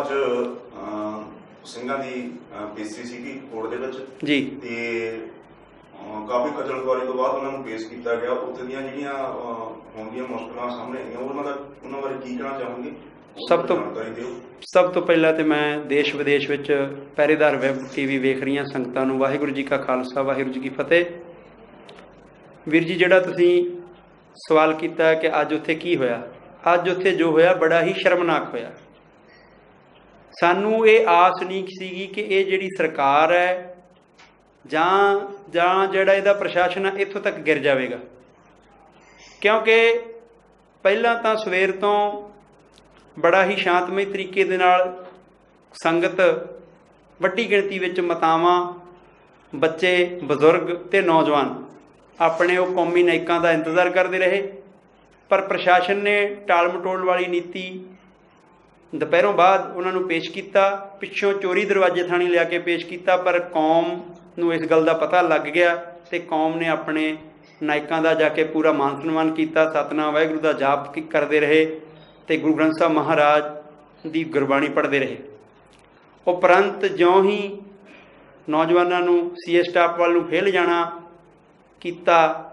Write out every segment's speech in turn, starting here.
ਅੱਜ ਅਹ, ਸਿੰਘਾਂ ਦੀ ਪੇਸ਼ੀ ਸੀਗੀ ਕੋਰਟ ਦੇ ਵਿੱਚ। ਜੀ। ਤੇ ਕਾਫੀ ਖੱਜਲਖੁਆਰੀ ਤੋਂ ਬਾਅਦ ਉਹਨਾਂ ਨੂੰ ਪੇਸ਼ ਕੀਤਾ ਗਿਆ। ਉੱਥੇ ਦੀਆਂ ਜਿਹੜੀਆਂ ਹੋਣਗੀਆਂ ਮੁਸ਼ਕਲਾਂ ਸਾਹਮਣੇ ਆਈਆਂ ਉਹਨਾਂ ਦਾ ਉਹਨਾਂ ਬਾਰੇ ਕੀ ਕਹਿਣਾ ਚਾਹੋਗੇ? ਸਭ ਤੋਂ- ਸਭ ਤੋਂ ਪਹਿਲਾਂ ਤੇ ਮੈਂ ਦੇਸ਼ ਵਿਦੇਸ਼ ਵਿੱਚ ਪਹਿਰੇਦਾਰ ਵੈਬ ਟੀਵੀ ਵੇਖ ਰਹੀਆਂ ਸੰਗਤਾਂ ਨੂੰ ਵਾਹਿਗੁਰੂ ਜੀ ਕਾ ਖਾਲਸਾ ਵਾਹਿਗੁਰੂ ਜੀ ਕੀ ਫਤਿਹ। ਵੀਰ ਜੀ ਜਿਹੜਾ ਤੁਸੀਂ ਸਵਾਲ ਕੀਤਾ ਕਿ ਅੱਜ ਉੱਥੇ ਕੀ ਹੋਇਆ? ਅੱਜ ਉੱਥੇ ਜੋ ਹੋਇਆ ਬੜਾ ਹੀ ਸ਼ਰਮਨਾਕ ਹੋਇਆ। ਸਾਨੂੰ ਇਹ ਆਸ ਨਹੀਂ ਸੀਗੀ ਕਿ ਇਹ ਜਿਹੜੀ ਸਰਕਾਰ ਹੈ ਜਾਂ ਜਾਂ ਜਿਹੜਾ ਇਹਦਾ ਪ੍ਰਸ਼ਾਸਨ ਹੈ ਇੱਥੋਂ ਤੱਕ ਗਿਰ ਜਾਵੇਗਾ। ਕਿਉਂਕਿ ਪਹਿਲਾਂ ਤਾਂ ਸਵੇਰ ਤੋਂ ਬੜਾ ਹੀ ਸ਼ਾਂਤਮਈ ਤਰੀਕੇ ਦੇ ਨਾਲ ਸੰਗਤ ਵੱਡੀ ਗਿਣਤੀ ਵਿੱਚ ਮਾਤਾਵਾਂ, ਬੱਚੇ, ਬਜ਼ੁਰਗ ਤੇ ਨੌਜਵਾਨ ਆਪਣੇ ਉਹ ਕੌਮੀ ਨਾਇਕਾਂ ਦਾ ਇੰਤਜ਼ਾਰ ਕਰਦੇ ਰਹੇ। ਪਰ ਪ੍ਰਸ਼ਾਸਨ ਨੇ ਟਾਲ ਮਟੋਲ ਵਾਲੀ ਨੀਤੀ ਦੁਪਹਿਰੋਂ ਬਾਅਦ ਉਹਨਾਂ ਨੂੰ ਪੇਸ਼ ਕੀਤਾ, ਪਿੱਛੋਂ ਚੋਰੀ ਦਰਵਾਜ਼ੇ ਥਾਣੀ ਲਿਆ ਕੇ ਪੇਸ਼ ਕੀਤਾ, ਪਰ ਕੌਮ ਨੂੰ ਇਸ ਗੱਲ ਦਾ ਪਤਾ ਲੱਗ ਗਿਆ ਤੇ ਕੌਮ ਨੇ ਆਪਣੇ ਨਾਇਕਾਂ ਦਾ ਜਾ ਕੇ ਪੂਰਾ ਮਾਨ ਸਨਮਾਨ ਕੀਤਾ, ਸਤਨਾਮ ਵਾਹਿਗੁਰੂ ਦਾ ਜਾਪ ਕਰਦੇ ਰਹੇ ਤੇ ਗੁਰੂ ਗ੍ਰੰਥ ਸਾਹਿਬ ਮਹਾਰਾਜ ਦੀ ਗੁਰਬਾਣੀ ਪੜ੍ਹਦੇ ਰਹੇ। ਉਪਰੰਤ ਜਿਉਂ ਹੀ ਨੌਜਵਾਨਾਂ ਨੂੰ ਸੀਏ ਸਟਾਫ ਵੱਲ ਨੂੰ ਫੇਲ ਜਾਣਾ ਕੀਤਾ,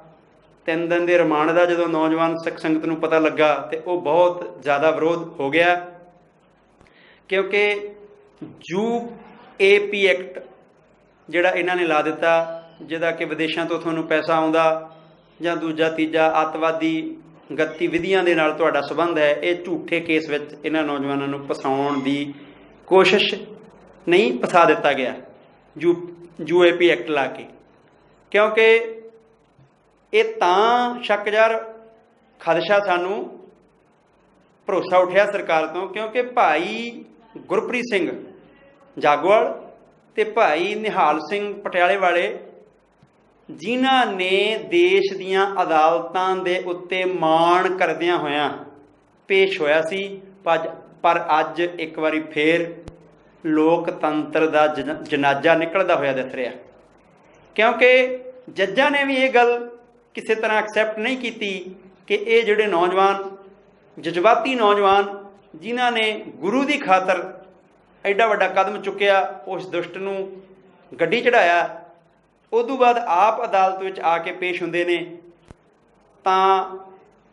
ਤਿੰਨ ਦਿਨ ਦੇ ਰਿਮਾਂਡ ਦਾ ਜਦੋਂ ਨੌਜਵਾਨ ਸਿੱਖ ਸੰਗਤ ਨੂੰ ਪਤਾ ਲੱਗਾ ਤੇ ਉਹ ਬਹੁਤ ਜ਼ਿਆਦਾ ਵਿਰੋਧ ਹੋ ਗਿਆ। ਕਿਉਂਕਿ ਯੂ ਏਪੀ ਐਕਟ ਜਿਹੜਾ ਇਹਨਾਂ ਨੇ ਲਾ ਦਿੱਤਾ, ਜਿਹਦਾ ਕਿ ਵਿਦੇਸ਼ਾਂ ਤੋਂ ਤੁਹਾਨੂੰ ਪੈਸਾ ਆਉਂਦਾ ਜਾਂ ਦੂਜਾ, ਤੀਜਾ ਅੱਤਵਾਦੀ ਗਤੀਵਿਧੀਆਂ ਦੇ ਨਾਲ ਤੁਹਾਡਾ ਸੰਬੰਧ ਹੈ, ਇਹ ਝੂਠੇ ਕੇਸ ਵਿੱਚ ਇਹਨਾਂ ਨੌਜਵਾਨਾਂ ਨੂੰ ਫਸਾਉਣ ਦੀ ਕੋਸ਼ਿਸ਼ ਨਹੀਂ ਫਸਾ ਦਿੱਤਾ ਗਿਆ ਯੂ ਯੂਏਪੀ ਐਕਟ ਲਾ ਕੇ। ਕਿਉਂਕਿ ਇਹ ਤਾਂ ਸ਼ੱਕਜਰ ਖਦਸ਼ਾ ਸਾਨੂੰ ਭਰੋਸਾ ਉੱਠਿਆ ਸਰਕਾਰ ਤੋਂ, ਕਿਉਂਕਿ ਭਾਈ ਗੁਰਪ੍ਰੀਤ ਸਿੰਘ ਜਾਗਵਾਲ ਤੇ ਭਾਈ ਨਿਹਾਲ ਸਿੰਘ ਪਟਿਆਲੇ ਵਾਲੇ, ਜਿਨ੍ਹਾਂ ਨੇ ਦੇਸ਼ ਦੀਆਂ ਅਦਾਲਤਾਂ ਦੇ ਉੱਤੇ ਮਾਣ ਕਰਦਿਆਂ ਹੋਇਆਂ ਪੇਸ਼ ਹੋਇਆ ਸੀ, ਪਰ ਪਰ ਅੱਜ ਇੱਕ ਵਾਰੀ ਫੇਰ ਲੋਕਤੰਤਰ ਦਾ ਜਨ- ਜਨਾਜ਼ਾ ਨਿਕਲਦਾ ਹੋਇਆ ਦਿਖ ਰਿਹਾ। ਕਿਉਂਕਿ ਜੱਜਾਂ ਨੇ ਵੀ ਇਹ ਗੱਲ ਕਿਸੇ ਤਰ੍ਹਾਂ ਐਕਸੈਪਟ ਨਹੀਂ ਕੀਤੀ ਕਿ ਇਹ ਜਿਹੜੇ ਨੌਜਵਾਨ, ਜਜ਼ਬਾਤੀ ਨੌਜਵਾਨ ਜਿਨ੍ਹਾਂ ਨੇ ਗੁਰੂ ਦੀ ਖਾਤਰ ਐਡਾ ਵੱਡਾ ਕਦਮ ਚੁੱਕਿਆ, ਉਸ ਦੁਸ਼ਟ ਨੂੰ ਗੱਡੀ ਚੜਾਇਆ ਉਦੋਂ ਬਾਅਦ ਆਪ ਅਦਾਲਤ ਵਿੱਚ ਆ ਕੇ ਪੇਸ਼ ਹੁੰਦੇ ਨੇ। ਤਾਂ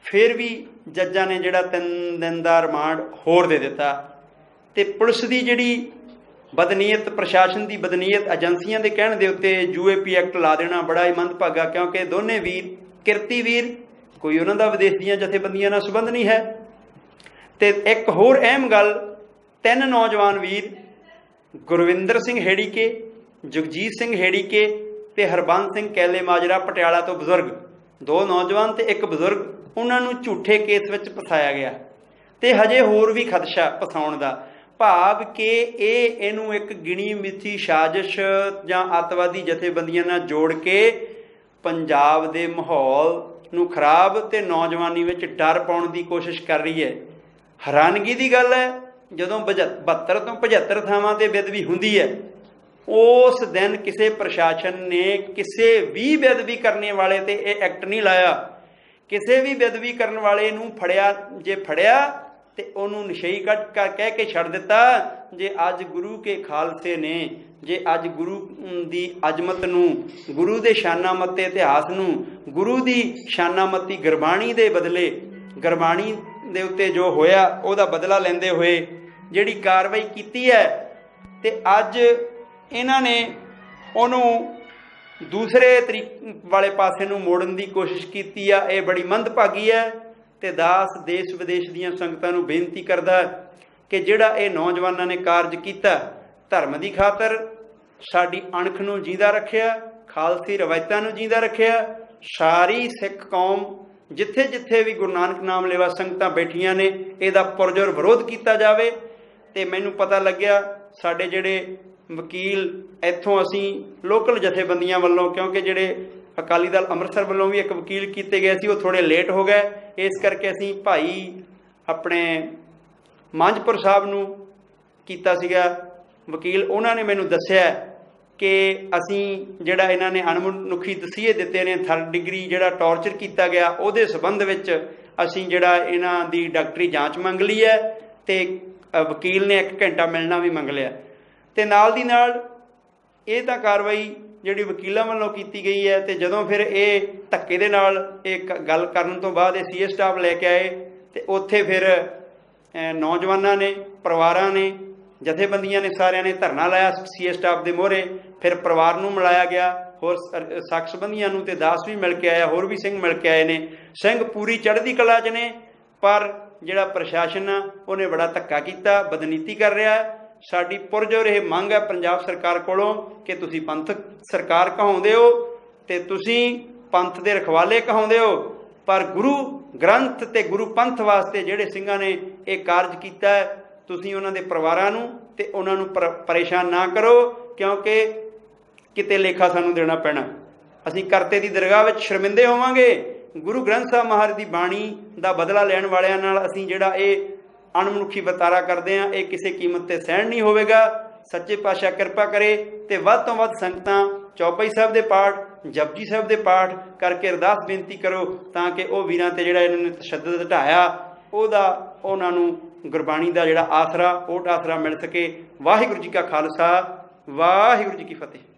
ਫਿਰ ਵੀ ਜੱਜਾਂ ਨੇ ਜਿਹੜਾ ਤਿੰਨ ਦਿਨ ਦਾ ਰਿਮਾਂਡ ਹੋਰ ਦੇ ਦਿੱਤਾ। ਤੇ ਪੁਲਿਸ ਦੀ ਜਿਹੜੀ ਬਦਨੀਅਤ, ਪ੍ਰਸ਼ਾਸਨ ਦੀ ਬਦਨੀਅਤ ਏਜੰਸੀਆਂ ਦੇ ਕਹਿਣ ਦੇ ਉੱਤੇ ਯੂਏਪੀ ਐਕਟ ਲਾ ਦੇਣਾ ਬੜਾ ਹੀ ਮੰਦਭਾਗਾ, ਕਿਉਂਕਿ ਦੋਨੇ ਵੀਰ ਕਿਰਤੀ ਵੀਰ, ਕੋਈ ਉਹਨਾਂ ਦਾ ਵਿਦੇਸ਼ ਦੀਆਂ ਜਥੇਬੰਦੀਆਂ ਨਾਲ ਸੰਬੰਧ ਨਹੀਂ ਹੈ। ਤੇ ਇੱਕ ਹੋਰ ਅਹਿਮ ਗੱਲ, ਤਿੰਨ ਨੌਜਵਾਨ ਵੀਰ, ਗੁਰਵਿੰਦਰ ਸਿੰਘ ਹੇੜੀਕੇ, ਜਗਜੀਤ ਸਿੰਘ ਹੇੜੀਕੇ ਤੇ ਹਰਬੰਸ ਸਿੰਘ ਕੈਲੇ ਮਾਜਰਾ ਪਟਿਆਲਾ ਤੋਂ ਬਜ਼ੁਰਗ। ਦੋ ਨੌਜਵਾਨ ਤੇ ਇੱਕ ਬਜ਼ੁਰਗ, ਉਹਨਾਂ ਨੂੰ ਝੂਠੇ ਕੇਸ ਵਿੱਚ ਫਸਾਇਆ ਗਿਆ ਤੇ ਹਜੇ ਹੋਰ ਵੀ ਖਦਸ਼ਾ ਫਸਾਉਣ ਦਾ। ਭਾਵ ਕਿ ਇਹ ਇਹਨੂੰ ਇੱਕ ਗਿਣੀ ਮਿੱਥੀ ਸਾਜ਼ਿਸ਼ ਜਾਂ ਅੱਤਵਾਦੀ ਜਥੇਬੰਦੀਆਂ ਨਾਲ ਜੋੜ ਕੇ ਪੰਜਾਬ ਦੇ ਮਾਹੌਲ ਨੂੰ ਖਰਾਬ ਤੇ ਨੌਜਵਾਨੀ ਵਿੱਚ ਡਰ ਪਾਉਣ ਦੀ ਕੋਸ਼ਿਸ਼ ਕਰ ਰਹੀ ਹੈ। ਹੈਰਾਨਗੀ ਦੀ ਗੱਲ ਹੈ, ਜਦੋਂ 72 ਤੋਂ 75 ਥਾਵਾਂ ਤੇ ਬੇਦਬੀ ਹੁੰਦੀ ਹੈ, ਉਸ ਦਿਨ ਕਿਸੇ ਪ੍ਰਸ਼ਾਸਨ ਨੇ ਕਿਸੇ ਵੀ ਬੇਦਬੀ ਕਰਨੇ ਵਾਲੇ ਤੇ ਇਹ ਐਕਟ ਨਹੀਂ ਲਾਇਆ। ਕਿਸੇ ਵੀ ਬੇਦਬੀ ਕਰਨ ਵਾਲੇ ਨੂੰ ਫੜਿਆ, ਜੇ ਫੜਿਆ, ਤੇ ਉਹਨੂੰ ਨਸ਼ਈ ਕੱਟ ਕਹਿ ਕੇ ਛੱਡ ਦਿੱਤਾ, ਜੇ ਅੱਜ ਗੁਰੂ ਕੇ ਖਾਲਸੇ ਨੇ, ਜੇ ਅੱਜ ਗੁਰੂ ਦੀ ਅਜ਼ਮਤ ਨੂੰ, ਗੁਰੂ ਦੇ ਸ਼ਾਨਾਮੱਤੇ ਇਤਿਹਾਸ ਨੂੰ, ਗੁਰੂ ਦੀ ਸ਼ਾਨਾਮਤੀ ਗੁਰਬਾਣੀ ਦੇ ਬਦਲੇ, ਗੁਰਬਾਣੀ ਦੇ ਉੱਤੇ ਜੋ ਹੋਇਆ, ਉਹਦਾ ਬਦਲਾ ਲੈਂਦੇ ਹੋਏ ਜਿਹੜੀ ਕਾਰਵਾਈ ਕੀਤੀ ਹੈ, ਤੇ ਅੱਜ ਇਹਨਾਂ ਨੇ ਉਹਨੂੰ ਦੂਸਰੇ ਤਰੀਕ ਵਾਲੇ ਪਾਸੇ ਨੂੰ ਮੋੜਨ ਦੀ ਕੋਸ਼ਿਸ਼ ਕੀਤੀ ਆ। ਇਹ ਬੜੀ ਮੰਦਭਾਗੀ ਹੈ ਤੇ ਦਾਸ ਦੇਸ਼ ਵਿਦੇਸ਼ ਦੀਆਂ ਸੰਗਤਾਂ ਨੂੰ ਬੇਨਤੀ ਕਰਦਾ ਕਿ ਜਿਹੜਾ ਇਹ ਨੌਜਵਾਨਾਂ ਨੇ ਕਾਰਜ ਕੀਤਾ, ਧਰਮ ਦੀ ਖਾਤਰ ਸਾਡੀ ਅਣਖ ਨੂੰ ਜਿੰਦਾ ਰੱਖਿਆ, ਖਾਲਸੀ ਰਵਾਇਤਾਂ ਨੂੰ ਜਿੰਦਾ ਰੱਖਿਆ, ਸਾਰੀ ਸਿੱਖ ਕੌਮ ਜਿੱਥੇ ਜਿੱਥੇ ਵੀ ਗੁਰੂ ਨਾਨਕ ਨਾਮ ਲੈਵਾ ਸੰਗਤਾਂ ਬੈਠੀਆਂ ਨੇ, ਇਹਦਾ ਪੁਰਜੋਰ ਵਿਰੋਧ ਕੀਤਾ ਜਾਵੇ, ਤੇ ਮੈਨੂੰ ਪਤਾ ਲੱਗਿਆ ਸਾਡੇ ਜਿਹੜੇ ਵਕੀਲ ਇੱਥੋਂ ਅਸੀਂ ਲੋਕਲ ਜਥੇਬੰਦੀਆਂ ਵੱਲੋਂ, ਕਿਉਂਕਿ ਜਿਹੜੇ ਅਕਾਲੀ ਦਲ ਅੰਮ੍ਰਿਤਸਰ ਵੱਲੋਂ ਵੀ ਇੱਕ ਵਕੀਲ ਕੀਤੇ ਗਏ ਸੀ, ਉਹ ਥੋੜੇ ਲੇਟ ਹੋ ਗਏ। ਇਸ ਕਰਕੇ ਅਸੀਂ ਭਾਈ ਆਪਣੇ ਮਾਂਝਪੁਰ ਸਾਹਿਬ ਨੂੰ ਕੀਤਾ ਸੀਗਾ ਵਕੀਲ। ਉਹਨਾਂ ਨੇ ਮੈਨੂੰ ਦੱਸਿਆ ਕਿ ਅਸੀਂ ਜਿਹੜਾ ਇਹਨਾਂ ਨੇ ਅਣਮਨੁੱਖੀ ਦਸੀਏ ਦਿੱਤੇ ਨੇ ਥਰਡ ਡਿਗਰੀ ਜਿਹੜਾ ਟੌਰਚਰ ਕੀਤਾ ਗਿਆ, ਉਹਦੇ ਸਬੰਧ ਵਿੱਚ ਅਸੀਂ ਜਿਹੜਾ ਇਹਨਾਂ ਦੀ ਡਾਕਟਰੀ ਜਾਂਚ ਮੰਗ ਲਈ ਹੈ ਤੇ ਵਕੀਲ ਨੇ 1 ਘੰਟਾ ਮਿਲਣਾ ਵੀ ਮੰਗ ਲਿਆ। ਤੇ ਨਾਲ ਦੀ ਨਾਲ ਇਹ ਤਾਂ ਕਾਰਵਾਈ ਜਿਹੜੀ ਵਕੀਲਾਂ ਵੱਲੋਂ ਕੀਤੀ ਗਈ ਹੈ ਤੇ ਜਦੋਂ ਫਿਰ ਇਹ ਧੱਕੇ ਦੇ ਨਾਲ ਇਹ ਕ- ਗੱਲ ਕਰਨ ਤੋਂ ਬਾਅਦ ਇਹ ਸੀਏ ਸਟਾਫ ਲੈ ਕੇ ਆਏ ਤੇ ਉੱਥੇ ਫਿਰ ਨੌਜਵਾਨਾਂ ਨੇ, ਪਰਿਵਾਰਾਂ ਨੇ, ਜਥੇਬੰਦੀਆਂ ਨੇ ਸਾਰਿਆਂ ਨੇ ਧਰਨਾ ਲਾਇਆ ਸੀਏ ਸਟਾਫ ਦੇ ਮੋਹਰੇ ਫਿਰ ਪਰਿਵਾਰ ਨੂੰ ਮਿਲਾਇਆ ਗਿਆ, ਹੋਰ ਸ- ਸੰਬੰਧੀਆਂ ਨੂੰ ਤੇ ਦਾਸ ਵੀ ਮਿਲ ਕੇ ਆਇਆ, ਹੋਰ ਵੀ ਸਿੰਘ ਮਿਲ ਕੇ ਆਏ ਨੇ। ਸਿੰਘ ਪੂਰੀ ਚੜ੍ਹਦੀ ਕਲਾ 'ਚ ਨੇ, ਪਰ ਜਿਹੜਾ ਪ੍ਰਸ਼ਾਸਨ ਆ, ਉਹਨੇ ਬੜਾ ਧੱਕਾ ਕੀਤਾ, ਬਦਨੀਤੀ ਕਰ ਰਿਹਾ ਹੈ। ਸਾਡੀ ਪੁਰਜੋਰ ਇਹ ਮੰਗ ਹੈ ਪੰਜਾਬ ਸਰਕਾਰ ਕੋਲੋਂ ਕਿ ਤੁਸੀਂ ਪੰਥਕ ਸਰਕਾਰ ਕਹਾਉਂਦੇ ਹੋ ਤੇ ਤੁਸੀਂ ਪੰਥ ਦੇ ਰਖਵਾਲੇ ਕਹਾਉਂਦੇ ਹੋ, ਪਰ ਗੁਰੂ ਗ੍ਰੰਥ ਤੇ ਗੁਰੂ ਪੰਥ ਵਾਸਤੇ ਜਿਹੜੇ ਸਿੰਘਾਂ ਨੇ ਇਹ ਕਾਰਜ ਕੀਤਾ ਤੁਸੀਂ ਉਹਨਾਂ ਦੇ ਪਰਿਵਾਰਾਂ ਨੂੰ ਤੇ ਉਹਨਾਂ ਨੂੰ ਪਰੇਸ਼ਾਨ ਨਾ ਕਰੋ, ਕਿਉਂਕਿ ਕਿਤੇ ਲੇਖਾ ਸਾਨੂੰ ਦੇਣਾ ਪੈਣਾ। ਅਸੀਂ ਕਰਤੇ ਦੀ ਦਰਗਾਹ ਵਿੱਚ ਸ਼ਰਮਿੰਦੇ ਹੋਵਾਂਗੇ। ਗੁਰੂ ਗ੍ਰੰਥ ਸਾਹਿਬ ਮਹਾਰਾਜ ਦੀ ਬਾਣੀ ਦਾ ਬਦਲਾ ਲੈਣ ਵਾਲਿਆਂ ਨਾਲ ਅਸੀਂ ਜਿਹੜਾ ਇਹ ਅਣਮਨੁੱਖੀ ਵਰਤਾਰਾ ਕਰਦੇ ਆ ਇਹ ਕਿਸੇ ਕੀਮਤ ਤੇ ਸਹਿਣ ਨਹੀਂ ਹੋਵੇਗਾ। ਸੱਚੇ ਪਾਤਸ਼ਾਹ ਕਿਰਪਾ ਕਰੇ ਤੇ ਵੱਧ ਤੋਂ ਵੱਧ ਸੰਗਤਾਂ ਚੌਪਈ ਸਾਹਿਬ ਦੇ ਪਾਠ, ਜਪਜੀ ਸਾਹਿਬ ਦੇ ਪਾਠ ਕਰਕੇ ਅਰਦਾਸ ਬੇਨਤੀ ਕਰੋ ਤਾਂ ਕਿ ਉਹ ਵੀਰਾਂ ਤੇ ਜਿਹੜਾ ਇਹਨਾਂ ਨੇ ਤਸ਼ੱਦਦ ਢਾਇਆ ਉਹਦਾ ਉਹਨਾਂ ਨੂੰ ਗੁਰਬਾਣੀ ਦਾ ਜਿਹੜਾ ਆਸਰਾ, ਓਟ ਆਸਰਾ ਮਿਲ ਸਕੇ। ਵਾਹਿਗੁਰੂ ਜੀ ਕਾ ਖਾਲਸਾ, ਵਾਹਿਗੁਰੂ ਜੀ ਕੀ ਫਤਿਹ।